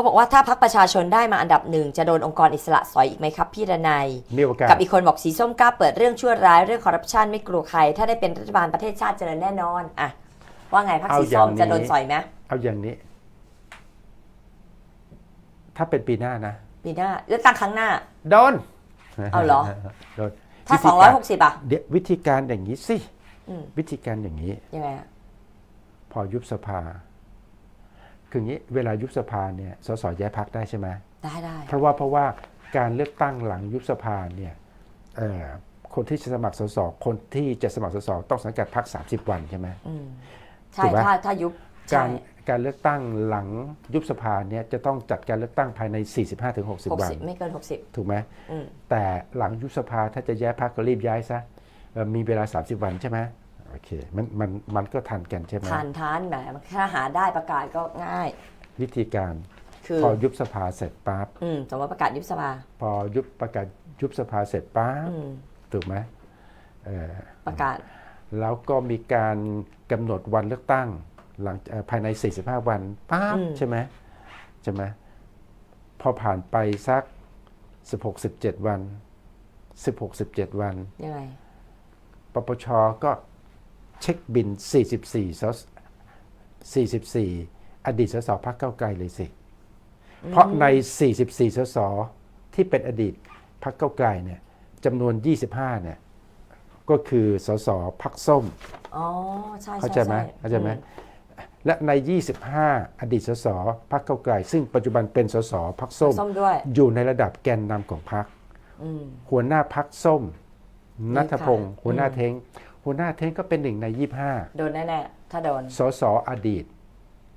เขาบอกว่าถ้าพักประชาชนได้มาอันดับหนึ่งจะโดนองค์กรอิสระสอยอีกไหมครับพี่ดนัยมีโอกาสกับอีกคนบอกสีส้มกล้าเปิดเรื่องชั่วร้ายเรื่องคอร์รัปชันไม่กลัวใคร ถ้าได้เป็นรัฐบาลประเทศชาติเจริญแน่นอนอะว่าไงพักสีส้มจะโดนสอยไหมเอาอย่างนี้ ถ้าเป็นปีหน้านะปีหน้าเลือกตั้งครั้งหน้า โดน เอาเหรอโดนถ้าวิธีกร260อะเดี๋ยววิธีการอย่างนี้สิอืมวิธีการอย่างนี้ยังไงอะพอยุบสภา คืออย่างนี้เวลายุบสภาเนี่ยสสย้ายพักได้ใช่ไหมได้ได้เพราะว่าเพราะว่าการเลือกตั้งหลังยุบสภาเนี่ยเอ่อคนที่จะสมัครสสคนที่จะสมัครสสต้องสังกัดพัก30วันใช่ไหมอืมใช่ถูกไหมถ้าถ้ายุบใช่การการเลือกตั้งหลังยุบสภาเนี่ยจะต้องจัดการเลือกตั้งภายใน 45-60 วัน60ไม่เกินถูกไหม60อืมแต่หลังยุบสภาถ้าจะย้ายพักก็รีบย้ายซะเอ่อมีเวลา 30 วันใช่ไหม โอเคมันมันมันก็ทันกันใช่ไหมทานทานแหมถ้าหาได้ประกาศก็ง่าย วิธีการคือพอยุบสภาเสร็จปั๊บอืมสมมติประกาศยุบสภา พอยุบประกาศยุบสภาเสร็จปั๊บอืมถูกไหมเอ่อประกาศ แล้วก็มีการกำหนดวันเลือกตั้งหลังเอ่อภายใน 45 วันปั๊บอืมใช่ไหมใช่ไหมพอผ่านไปสัก 16 17 วัน 16 17 วันยังไงปปชก็ เช็คบิน 44สส44 อดีตสสพักเก้าวไกลเลยสิ เพราะใน 44 สส ที่เป็นอดีตพักเก้าวไกลเนี่ยจำนวน 25 เนี่ย ก็คือสสพักส้ม อ๋อ ใช่เข้าใจไหมช่เข้าใจไหมอืและใน 25 อดีตสสพักเก้าวไกล ซึ่งปัจจุบันเป็นสสพักส้มส้มด้วยอยู่ในระดับแกนนำของพักอืมหัวหน้าพักส้มนัทพงศ์ค่ะหัวหน้าอืมเทง หัวหน้าเทงก็เป็นหนึ่งใน 25 โดนแน่ๆถ้าโดน สสอดีต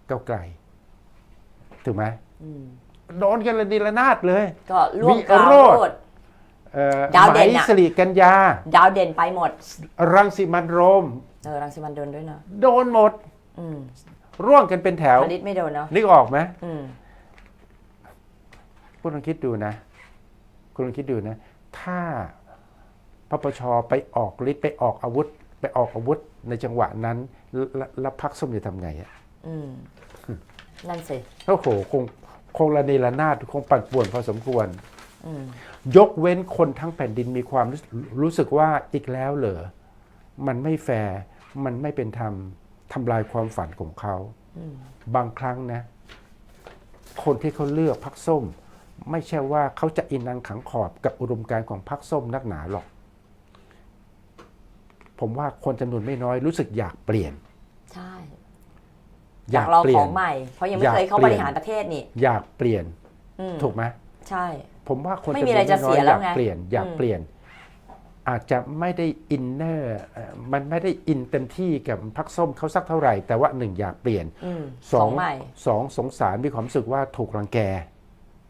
ก้าวไกล ถูกไหมอืมโดนกันระดีระนาดเลยก็ล่วงวิกลาวโรจน์โรดเอ่อดาวไหมเด่นอะ สิริกัญญา ดาวเด่นไปหมด รังสิมันโรม เออรังสิมันโดนด้วยเนาะโดนหมด อืมร่วงกันเป็นแถวพาณิชย์ไม่โดนเนาะนึกออกไหมอืมคุณลองคิดดูนะ คุณลองคิดดูนะ ถ้าปปชไปออกฤทธิ์ไปออกอาวุธ ไปออกอาวุธในจังหวะนั้น แล้วแล้วพักส้มจะทำไงอะอืมนั่นสิโอ้โหคงคงระเนระนาดคงปั่นป่วนพอสมควรอืมยกเว้นคนทั้งแผ่นดินมีความรู้รู้สึกว่าอีกแล้วเหรอมันไม่แฟร์มันไม่เป็นธรรมทำลายความฝันของเขาอืมบางครั้งนะ คนที่เขาเลือกพักส้ม ไม่ใช่ว่าเขาจะอินนังขังขอบกับอุดมการณ์ของพักส้มนักหนาหรอก ผมว่าคนจำนวนไม่น้อยรู้สึกอยากเปลี่ยน ใช่อยากลองเปลี่ขยอนงใหม่ เพราะยังอไม่ยากเคยเข้าเปบลี่ยนริหารประเทศนี่ อยากเปลี่ยนอืมถูกไหมใช่ ผมว่าคนไม่จำนมีวนอะไรจะน้อเสียยๆแล้อวยากไงเปลี่ยน อยากอืมเปลี่ยน อาจจะไม่ได้อินเนอร์มันไม่ได้อินเต็มที่กับพักส้มเขาสักเท่าไหร่ แต่ว่าหนึ่งอยากเปลี่ยนอืมสองใหม่สองสงสารมีความรู้สึกว่าถูกรังแก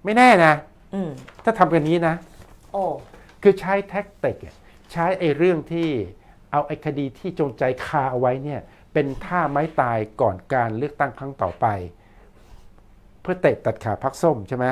ไม่แน่นะอืมถ้าทำกันนี้นะ โอ้คือใช้แท็กติกอะใช้ไอ้เรื่องที่ เอาไอ้คดีที่จงใจคาเอาไว้เนี่ยเป็นท่าไม้ตายก่อนการเลือกตั้งครั้งต่อไป เพื่อเตะตัดขาพักส้มใช่ไหม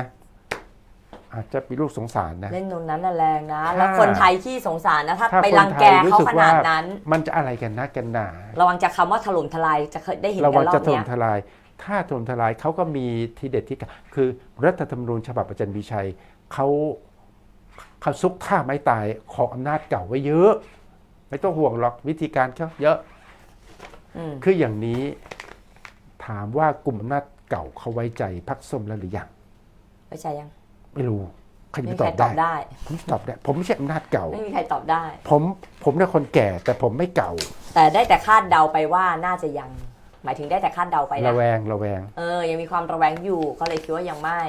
อาจจะมีลูกสงสารนะ เล่นตรงนั้นน่ะแรงนะถ้าแล้วคนไทยที่สงสารนะ ถ้าถ้าไปคนรังแกไทยรู้เขาสึกขนาดว่านั้น มันจะอะไรกันนะกันหนาระวังจากคำว่าถล่มทลายจะเคยได้เห็นระกัวันงรอจะบถล่เนี้มยทลาย ถ้าถล่มทลายเขาก็มีทีเด็ดที่คือรัฐธรรมนูญฉบับประจันวิชัยเขาเขาซุกท่าไม้ตายของอำนาจเก่าไว้เยอะ ไม่ต้องห่วงหรอกวิธีการเขาเยอะอืมคืออย่างนี้ถามว่ากลุ่มอำนาจเก่าเขาไว้ใจพักส้มแล้วหรือยังไม่ใช่ยัง ไม่รู้ใครไม่จะมีตใคอรบตได้อบได้ ผมตอบได้ ผมไม่ใช่อำนาจเก่า ไม่มีใครตอบได้ ผมผมเนี่ยคนแก่แต่ผมไม่เก่า แต่ได้แต่คาดเดาไปว่าน่าจะยัง หมายถึงได้แต่คาดเดาไปนะระแวงระแวง เออ ยังมีความระแวงอยู่ก็เลยคิดว่ายังไม่